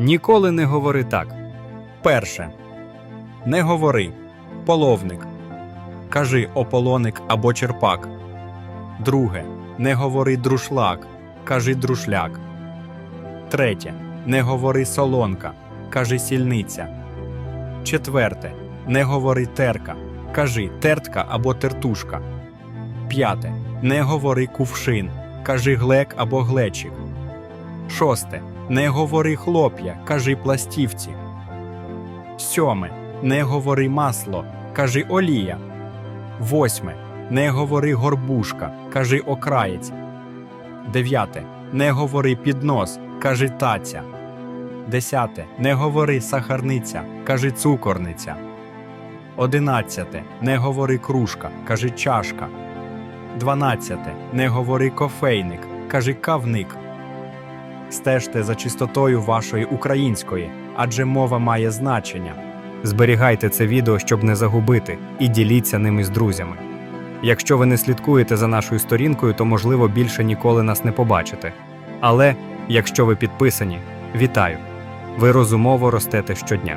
Ніколи не говори так. Перше. Не говори. Половник. Кажи ополоник або черпак. Друге. Не говори друшлак. Кажи друшляк. Третє. Не говори солонка. Кажи сільниця. Четверте. Не говори терка. Кажи тертка або тертушка. П'яте. Не говори кувшин. Кажи глек або глечик. Шосте. Не говори хлоп'я. Кажи пластівці. Сьоме. Не говори масло, кажи олія. Восьме. Не говори горбушка, кажи окраєць. Дев'яте. Не говори піднос, кажи таця. Десяте. Не говори сахарниця, кажи цукорниця. Одинадцяте. Не говори кружка, кажи чашка. Дванадцяте. Не говори кофейник, кажи кавник. Стежте за чистотою вашої української, адже мова має значення. Зберігайте це відео, щоб не загубити, і діліться ними з друзями. Якщо ви не слідкуєте за нашою сторінкою, то можливо більше ніколи нас не побачите. Але якщо ви підписані, вітаю! Ви розумово ростете щодня.